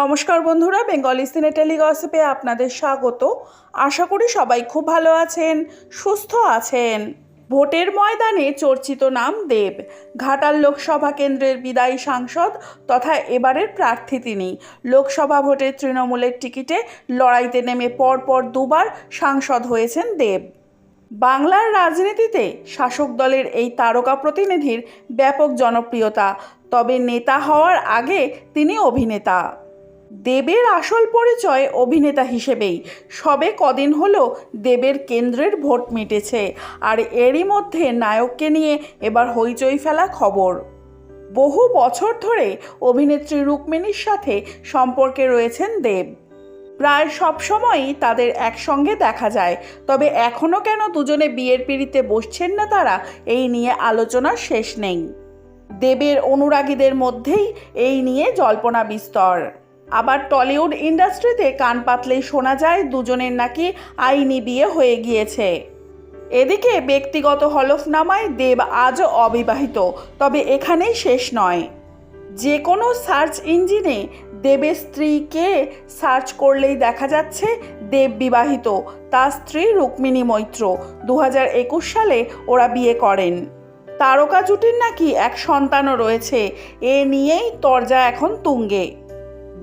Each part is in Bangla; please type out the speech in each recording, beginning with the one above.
নমস্কার বন্ধুরা, বেঙ্গলি সিনেটেলি গসিপে আপনাদের স্বাগত। আশা করি সবাই খুব ভালো আছেন, সুস্থ আছেন। ভোটের ময়দানে চর্চিত নাম দেব। ঘাটাল লোকসভা কেন্দ্রের বিদায়ী সাংসদ তথা এবারের প্রার্থী তিনি। লোকসভা ভোটে তৃণমূলের টিকিটে লড়াইতে নেমে পরপর দুবার সাংসদ হয়েছেন দেব। বাংলার রাজনীতিতে শাসক দলের এই তারকা প্রতিনিধির ব্যাপক জনপ্রিয়তা, তবে নেতা হওয়ার আগে তিনি অভিনেতা। দেবের আসল পরিচয় অভিনেতা হিসেবেই। সবে কদিন হলো দেবের কেন্দ্রের ভোট মিটেছে। আর এরই মধ্যে নায়ককে নিয়ে এবার হইচই ফেলা খবর। বহু বছর ধরে অভিনেত্রী রুক্মিণীর সাথে সম্পর্কে রয়েছেন দেব। প্রায় সব সময়ই তাদের একসঙ্গে দেখা যায়। তবে এখনও কেন দুজনে বিয়ের পিড়িতে বসছেন না তারা, এই নিয়ে আলোচনার শেষ নেই। দেবের অনুরাগীদের মধ্যেই এই নিয়ে জল্পনা বিস্তর। আবার টলিউড ইন্ডাস্ট্রিতে কান পাতলেই শোনা যায়, দুজনের নাকি আইনি বিয়ে হয়ে গিয়েছে। এদিকে ব্যক্তিগত হলফনামায় দেব আজও অবিবাহিত, তবে এখানেই শেষ নয়। যে কোনো সার্চ ইঞ্জিনে দেবের স্ত্রীকে সার্চ করলেই দেখা যাচ্ছে দেব বিবাহিত, তার স্ত্রী রুক্মিণী মৈত্র। দু হাজার একুশ সালে ওরা বিয়ে করেন। তারকা জুটির নাকি এক সন্তানও রয়েছে, এ নিয়েই তরজা এখন তুঙ্গে।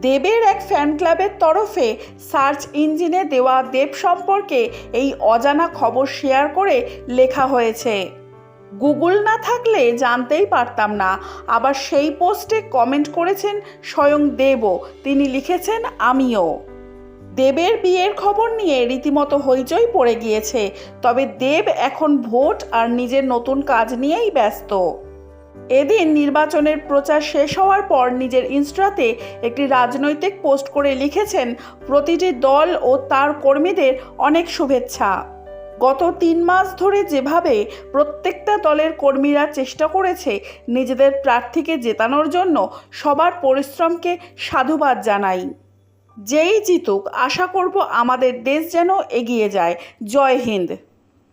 দেবের এক ফ্যান ক্লাবের তরফে সার্চ ইঞ্জিনে দেওয়া দেব সম্পর্কে এই অজানা খবর শেয়ার করে লেখা হয়েছে। গুগল না থাকলে জানতেই পারতাম না। আবার সেই পোস্টে কমেন্ট করেছেন স্বয়ং দেবও। তিনি লিখেছেন, আমিও। দেবের বিয়ের খবর নিয়ে রীতিমতো হইচই পড়ে গিয়েছে। তবে দেব এখন ভোট আর নিজের নতুন কাজ নিয়েই ব্যস্ত। এদিন নির্বাচনের প্রচার শেষ হওয়ার পর নিজের ইনস্টাতে একটি রাজনৈতিক পোস্ট করে লিখেছেন, প্রতিটি দল ও তার কর্মীদের অনেক শুভেচ্ছা। গত তিন মাস ধরে যেভাবে প্রত্যেকটা দলের কর্মীরা চেষ্টা করেছে নিজেদের প্রার্থীকে জেতানোর জন্য, সবার পরিশ্রমকে সাধুবাদ জানাই। যেই জিতুক, আশা করব আমাদের দেশ যেন এগিয়ে যায়। জয় হিন্দ।